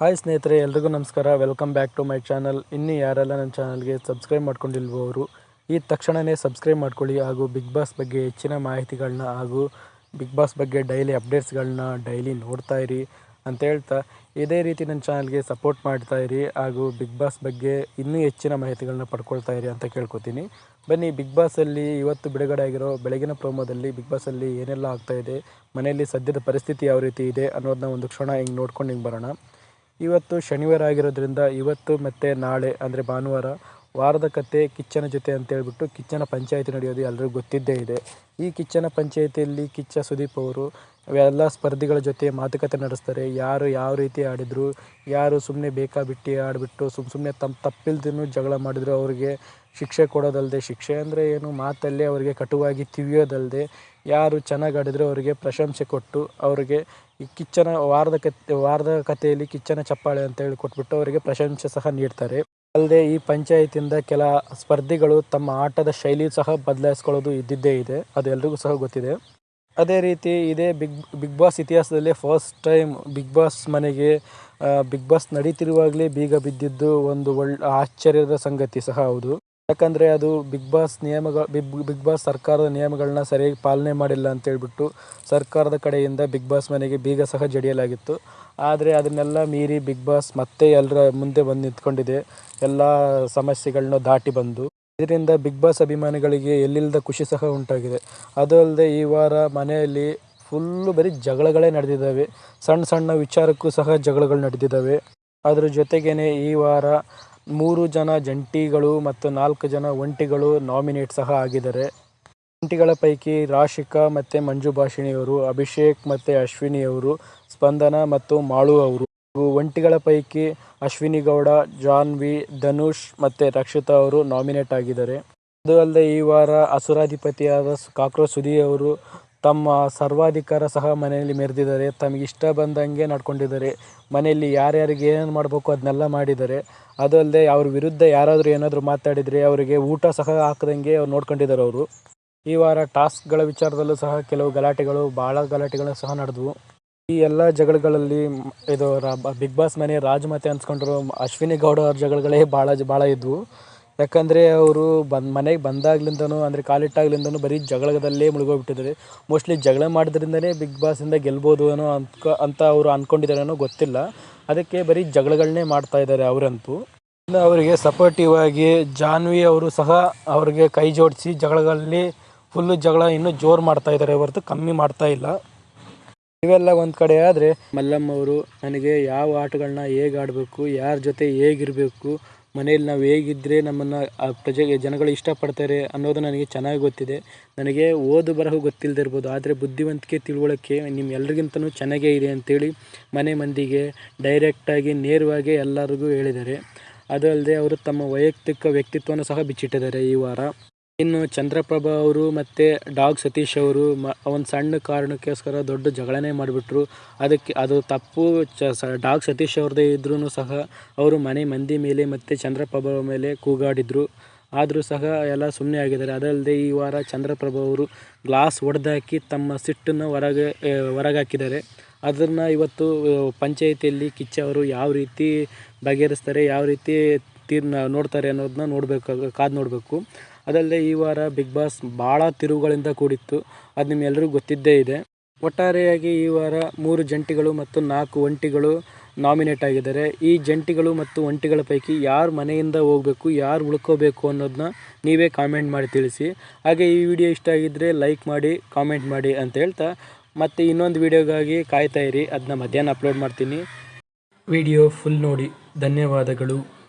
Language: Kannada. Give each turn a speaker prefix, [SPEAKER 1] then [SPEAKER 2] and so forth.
[SPEAKER 1] ಹಾಯ್ ಸ್ನೇಹಿತರೆ, ಎಲ್ರಿಗೂ ನಮಸ್ಕಾರ. Welcome back to my channel ಇನ್ನೂ ಯಾರೆಲ್ಲ ನನ್ನ ಚಾನಲ್ಗೆ ಸಬ್ಸ್ಕ್ರೈಬ್ ಮಾಡ್ಕೊಂಡಿಲ್ವವರು, ಈ ತಕ್ಷಣವೇ ಸಬ್ಸ್ಕ್ರೈಬ್ ಮಾಡ್ಕೊಳ್ಳಿ ಹಾಗೂ ಬಿಗ್ ಬಾಸ್ ಬಗ್ಗೆ ಹೆಚ್ಚಿನ ಮಾಹಿತಿಗಳನ್ನ ಹಾಗೂ ಬಿಗ್ ಬಾಸ್ ಬಗ್ಗೆ ಡೈಲಿ ಅಪ್ಡೇಟ್ಸ್ಗಳನ್ನ ಡೈಲಿ ನೋಡ್ತಾ ಇರಿ ಅಂತ ಹೇಳ್ತಾ, ಇದೇ ರೀತಿ ನನ್ನ ಚಾನಲ್ಗೆ ಸಪೋರ್ಟ್ ಮಾಡ್ತಾ ಇರಿ ಹಾಗೂ ಬಿಗ್ ಬಾಸ್ ಬಗ್ಗೆ ಇನ್ನೂ ಹೆಚ್ಚಿನ ಮಾಹಿತಿಗಳನ್ನ ಪಡ್ಕೊಳ್ತಾ ಇರಿ ಅಂತ ಕೇಳ್ಕೊತೀನಿ. ಬನ್ನಿ ಬಿಗ್ ಬಾಸಲ್ಲಿ ಇವತ್ತು ಬಿಡುಗಡೆ ಆಗಿರೋ ಬೆಳಗಿನ ಪ್ರೋಮೋದಲ್ಲಿ ಬಿಗ್ ಬಾಸಲ್ಲಿ ಏನೆಲ್ಲ ಆಗ್ತಾಯಿದೆ ಮನೆಯಲ್ಲಿ ಸದ್ಯದ ಪರಿಸ್ಥಿತಿ ಯಾವ ರೀತಿ ಇದೆ ಅನ್ನೋದನ್ನ ಒಂದು ಕ್ಷಣ ಹಿಂಗೆ ನೋಡ್ಕೊಂಡು ಹಿಂಗೆ ಬರೋಣ. ಇವತ್ತು ಶನಿವಾರ ಆಗಿರೋದ್ರಿಂದ ಇವತ್ತು ಮತ್ತು ನಾಳೆ ಅಂದರೆ ಭಾನುವಾರ ವಾರದ ಕತೆ ಕಿಚ್ಚನ ಜೊತೆ ಅಂತ ಹೇಳ್ಬಿಟ್ಟು ಕಿಚ್ಚನ ಪಂಚಾಯಿತಿ ನಡೆಯೋದು ಎಲ್ಲರಿಗೂ ಗೊತ್ತಿದ್ದೇ ಇದೆ. ಈ ಕಿಚ್ಚನ ಪಂಚಾಯಿತಿಯಲ್ಲಿ ಕಿಚ್ಚ ಸುದೀಪ್ ಅವರು ಎಲ್ಲ ಸ್ಪರ್ಧಿಗಳ ಜೊತೆ ಮಾತುಕತೆ ನಡೆಸ್ತಾರೆ. ಯಾರು ಯಾವ ರೀತಿ ಆಡಿದರು, ಯಾರು ಸುಮ್ಮನೆ ಬೇಕಾ ಬಿಟ್ಟು ಆಡಿಬಿಟ್ಟು ಸುಮ್ಮ ಸುಮ್ಮನೆ ತಮ್ಮ ತಪ್ಪಿಲ್ದೂ ಜಗಳ ಮಾಡಿದ್ರು, ಅವರಿಗೆ ಶಿಕ್ಷೆ ಕೊಡೋದಲ್ಲದೆ ಶಿಕ್ಷೆ ಅಂದರೆ ಏನು ಮಾತಲ್ಲೇ ಅವರಿಗೆ ಕಟುವಾಗಿ ತಿವಿಯೋದಲ್ಲದೆ ಯಾರು ಚೆನ್ನಾಗಿ ಆಡಿದ್ರು ಅವರಿಗೆ ಪ್ರಶಂಸೆ ಕೊಟ್ಟು ಅವರಿಗೆ ಈ ಕಿಚ್ಚನ ವಾರದ ಕತೆ, ವಾರದ ಕಥೆಯಲ್ಲಿ ಕಿಚ್ಚನ ಚಪ್ಪಾಳೆ ಅಂತ ಹೇಳಿ ಕೊಟ್ಬಿಟ್ಟು ಅವರಿಗೆ ಪ್ರಶಂಸೆ ಸಹ ನೀಡ್ತಾರೆ. ಅಲ್ಲದೆ ಈ ಪಂಚಾಯಿತಿಯಿಂದ ಕೆಲ ಸ್ಪರ್ಧಿಗಳು ತಮ್ಮ ಆಟದ ಶೈಲಿ ಸಹ ಬದಲಾಯಿಸ್ಕೊಳ್ಳೋದು ಇದ್ದಿದ್ದೇ ಇದೆ. ಅದು ಎಲ್ರಿಗೂ ಸಹ ಗೊತ್ತಿದೆ. ಅದೇ ರೀತಿ ಇದೇ ಬಿಗ್ ಬಿಗ್ ಬಾಸ್ ಇತಿಹಾಸದಲ್ಲಿ ಫಸ್ಟ್ ಟೈಮ್ ಬಿಗ್ ಬಾಸ್ ಮನೆಗೆ ಬಿಗ್ ಬಾಸ್ ನಡೀತಿರುವಾಗಲೇ ಬೀಗ ಬಿದ್ದಿದ್ದು ಒಂದು ಒಳ್ಳೆ ಆಶ್ಚರ್ಯದ ಸಂಗತಿ ಸಹ ಹೌದು. ಯಾಕಂದರೆ ಅದು ಬಿಗ್ ಬಾಸ್ ನಿಯಮಗಳು, ಬಿಗ್ ಬಿಗ್ ಬಾಸ್ ಸರ್ಕಾರದ ನಿಯಮಗಳನ್ನ ಸರಿಯಾಗಿ ಪಾಲನೆ ಮಾಡಿಲ್ಲ ಅಂತ ಹೇಳ್ಬಿಟ್ಟು ಸರ್ಕಾರದ ಕಡೆಯಿಂದ ಬಿಗ್ ಬಾಸ್ ಮನೆಗೆ ಬೀಗ ಸಹ ಜಡಿಯಲಾಗಿತ್ತು. ಆದರೆ ಅದನ್ನೆಲ್ಲ ಮೀರಿ ಬಿಗ್ ಬಾಸ್ ಮತ್ತೆ ಎಲ್ಲರ ಮುಂದೆ ಬಂದು ನಿಂತ್ಕೊಂಡಿದೆ. ಎಲ್ಲ ಸಮಸ್ಯೆಗಳನ್ನ ದಾಟಿ ಬಂದು. ಇದರಿಂದ ಬಿಗ್ ಬಾಸ್ ಅಭಿಮಾನಿಗಳಿಗೆ ಎಲ್ಲಿಲ್ಲದ ಖುಷಿ ಸಹ ಉಂಟಾಗಿದೆ. ಅದು ಅಲ್ಲದೆ ಈ ವಾರ ಮನೆಯಲ್ಲಿ ಫುಲ್ಲು ಬರೀ ಜಗಳಗಳೇ ನಡೆದಿದ್ದಾವೆ. ಸಣ್ಣ ಸಣ್ಣ ವಿಚಾರಕ್ಕೂ ಸಹ ಜಗಳಗಳು ನಡೆದಿದ್ದಾವೆ. ಅದ್ರ ಜೊತೆಗೇ ಈ ವಾರ ಮೂರು ಜನ ಜಂಟಿಗಳು ಮತ್ತು ನಾಲ್ಕು ಜನ ಒಂಟಿಗಳು ನಾಮಿನೇಟ್ ಸಹ ಆಗಿದ್ದಾರೆ. ಒಂಟಿಗಳ ಪೈಕಿ ರಾಶಿಕಾ ಮತ್ತು ಮಂಜು ಭಾಷಿಣಿಯವರು, ಅಭಿಷೇಕ್ ಮತ್ತು ಅಶ್ವಿನಿಯವರು, ಸ್ಪಂದನ ಮತ್ತು ಮಾಳು ಅವರು. ಒಂಟಿಗಳ ಪೈಕಿ ಅಶ್ವಿನಿ ಗೌಡ ಜಾನ್ವಿ, ಧನುಷ್ ಮತ್ತು ರಕ್ಷಿತಾ ಅವರು ನಾಮಿನೇಟ್ ಆಗಿದ್ದಾರೆ. ಅದು ಅಲ್ಲದೆ ಈ ವಾರ ಅಸುರಾಧಿಪತಿಯಾದ ಕಾಕ್ರೋ ಸುದಿ ಅವರು ತಮ್ಮ ಸರ್ವಾಧಿಕಾರ ಸಹ ಮನೆಯಲ್ಲಿ ಮೆರೆದಿದ್ದಾರೆ. ತಮಗೆ ಇಷ್ಟ ಬಂದಂಗೆ ನಡ್ಕೊಂಡಿದ್ದಾರೆ. ಮನೆಯಲ್ಲಿ ಯಾರ್ಯಾರಿಗೆ ಏನೇನು ಮಾಡಬೇಕು ಅದನ್ನೆಲ್ಲ ಮಾಡಿದ್ದಾರೆ. ಅದು ಅಲ್ಲದೆ ಅವ್ರ ವಿರುದ್ಧ ಯಾರಾದರೂ ಏನಾದರೂ ಮಾತಾಡಿದರೆ ಅವರಿಗೆ ಊಟ ಸಹ ಹಾಕದಂಗೆ ಅವ್ರು ನೋಡ್ಕೊಂಡಿದ್ದಾರೆ ಅವರು. ಈ ವಾರ ಟಾಸ್ಕ್ಗಳ ವಿಚಾರದಲ್ಲೂ ಸಹ ಕೆಲವು ಗಲಾಟೆಗಳು ಭಾಳ ಗಲಾಟೆಗಳು ಸಹ ನಡೆದವು. ಈ ಎಲ್ಲ ಜಗಳಗಳಲ್ಲಿ ಇದು ಬಿಗ್ ಬಾಸ್ ಮನೆ ರಾಜಮಾತೆ ಅನ್ಸ್ಕೊಂಡ್ರು ಅಶ್ವಿನಿ ಗೌಡ ಅವ್ರ ಜಗಳಗಳೇ ಭಾಳ ಭಾಳ ಇದ್ವು. ಯಾಕಂದರೆ ಅವರು ಬಂದು, ಮನೆಗೆ ಬಂದಾಗ್ಲಿಂದನೂ ಅಂದರೆ ಕಾಲಿಟ್ಟಾಗ್ಲಿಂದನೂ ಬರೀ ಜಗಳದಲ್ಲೇ ಮುಳುಗೋಗ್ಬಿಟ್ಟಿದ್ದಾರೆ. ಮೋಸ್ಟ್ಲಿ ಜಗಳ ಮಾಡೋದ್ರಿಂದನೇ ಬಿಗ್ ಬಾಸಿಂದ ಗೆಲ್ಬೋದು ಅನ್ನೋ ಅಂದ್ಕೊ, ಅಂತ ಅವರು ಅಂದ್ಕೊಂಡಿದ್ದಾರೇನೋ ಗೊತ್ತಿಲ್ಲ. ಅದಕ್ಕೆ ಬರೀ ಜಗಳಗಳನ್ನೇ ಮಾಡ್ತಾ ಇದ್ದಾರೆ ಅವರಂತೂ. ಇನ್ನು ಅವರಿಗೆ ಸಪೋರ್ಟಿವ್ ಆಗಿ ಜಾನ್ವಿ ಅವರು ಸಹ ಅವ್ರಿಗೆ ಕೈ ಜೋಡಿಸಿ ಜಗಳಗಳಲ್ಲಿ ಫುಲ್ಲು ಜಗಳ ಇನ್ನೂ ಜೋರು ಮಾಡ್ತಾ ಇದ್ದಾರೆ ಹೊರತು ಕಮ್ಮಿ ಮಾಡ್ತಾ ಇಲ್ಲ. ಇವೆಲ್ಲ ಒಂದು ಕಡೆ ಆದರೆ ಮಲ್ಲಮ್ಮ ಅವರು ನನಗೆ ಯಾವ ಆಟಗಳನ್ನ ಹೇಗೆ ಆಡಬೇಕು, ಯಾರ ಜೊತೆ ಹೇಗಿರಬೇಕು ಮನೇಲಿ ನಾವು ಹೇಗಿದ್ರೆ ನಮ್ಮನ್ನು ಆ ಪ್ರಜೆಗೆ ಜನಗಳು ಇಷ್ಟಪಡ್ತಾರೆ ಅನ್ನೋದು ನನಗೆ ಚೆನ್ನಾಗಿ ಗೊತ್ತಿದೆ. ನನಗೆ ಓದು ಬರಹ ಗೊತ್ತಿಲ್ಲದೆ ಇರ್ಬೋದು, ಆದರೆ ಬುದ್ಧಿವಂತಿಕೆ ತಿಳುವಳಿಕೆ ನಿಮ್ಮ ಎಲ್ರಿಗಿಂತಲೂ ಚೆನ್ನಾಗೇ ಇದೆ ಅಂತೇಳಿ ಮನೆ ಮಂದಿಗೆ ಡೈರೆಕ್ಟಾಗಿ ನೇರವಾಗಿ ಎಲ್ಲರಿಗೂ ಹೇಳಿದ್ದಾರೆ. ಅದಲ್ಲದೆ ಅವರು ತಮ್ಮ ವೈಯಕ್ತಿಕ ವ್ಯಕ್ತಿತ್ವವನ್ನು ಸಹ ಬಿಚ್ಚಿಟ್ಟಿದ್ದಾರೆ ಈ ವಾರ. ಇನ್ನು ಚಂದ್ರಪ್ರಭಾ ಅವರು ಮತ್ತು ಡಾಗ್ ಸತೀಶ್ ಅವರು ಮ, ಒಂದು ಸಣ್ಣ ಕಾರಣಕ್ಕೋಸ್ಕರ ದೊಡ್ಡ ಜಗಳನೇ ಮಾಡಿಬಿಟ್ರು. ಅದಕ್ಕೆ ಅದು ತಪ್ಪು. ಚ, ಸ, ಡಾಗ್ ಸತೀಶ್ ಅವ್ರದ್ದೇ ಇದ್ರೂ ಸಹ ಅವರು ಮನೆ ಮಂದಿ ಮೇಲೆ ಮತ್ತು ಚಂದ್ರಪ್ರಭಾ ಮೇಲೆ ಕೂಗಾಡಿದರು. ಆದರೂ ಸಹ ಎಲ್ಲ ಸುಮ್ಮನೆ ಆಗಿದ್ದಾರೆ. ಅದಲ್ಲದೆ ಈ ವಾರ ಚಂದ್ರಪ್ರಭಾ ಅವರು ಗ್ಲಾಸ್ ಒಡೆದಾಕಿ ತಮ್ಮ ಸಿಟ್ಟನ್ನು ಹೊರಗೆ ಹೊರಗಾಕಿದ್ದಾರೆ. ಅದನ್ನು ಇವತ್ತು ಪಂಚಾಯಿತಿಯಲ್ಲಿ ಕಿಚ್ಚ ಅವರು ಯಾವ ರೀತಿ ಬಗೆಹರಿಸ್ತಾರೆ, ಯಾವ ರೀತಿ ತೀರ್ ನೋಡ್ತಾರೆ ಅನ್ನೋದನ್ನ ನೋಡಬೇಕು, ಕಾದು ನೋಡಬೇಕು. ಅದಲ್ಲದೆ ಈ ವಾರ ಬಿಗ್ ಬಾಸ್ ಭಾಳ ತಿರುವುಗಳಿಂದ ಕೂಡಿತ್ತು. ಅದು ನಿಮ್ಮೆಲ್ಲರಿಗೂ ಗೊತ್ತಿದ್ದೇ ಇದೆ. ಒಟ್ಟಾರೆಯಾಗಿ ಈ ವಾರ ಮೂರು ಜಂಟಿಗಳು ಮತ್ತು ನಾಲ್ಕು ಒಂಟಿಗಳು ನಾಮಿನೇಟ್ ಆಗಿದ್ದಾರೆ. ಈ ಜಂಟಿಗಳು ಮತ್ತು ಒಂಟಿಗಳ ಪೈಕಿ ಯಾರು ಮನೆಯಿಂದ ಹೋಗಬೇಕು, ಯಾರು ಉಳ್ಕೋಬೇಕು ಅನ್ನೋದನ್ನ ನೀವೇ ಕಾಮೆಂಟ್ ಮಾಡಿ ತಿಳಿಸಿ. ಹಾಗೆ ಈ ವಿಡಿಯೋ ಇಷ್ಟ ಆಗಿದ್ದರೆ ಲೈಕ್ ಮಾಡಿ ಕಾಮೆಂಟ್ ಮಾಡಿ ಅಂತ ಹೇಳ್ತಾ, ಮತ್ತು ಇನ್ನೊಂದು ವಿಡಿಯೋಗಾಗಿ ಕಾಯ್ತಾಯಿರಿ ಅದನ್ನ ಮಧ್ಯಾಹ್ನ ಅಪ್ಲೋಡ್ ಮಾಡ್ತೀನಿ. ವಿಡಿಯೋ ಫುಲ್ ನೋಡಿ. ಧನ್ಯವಾದಗಳು.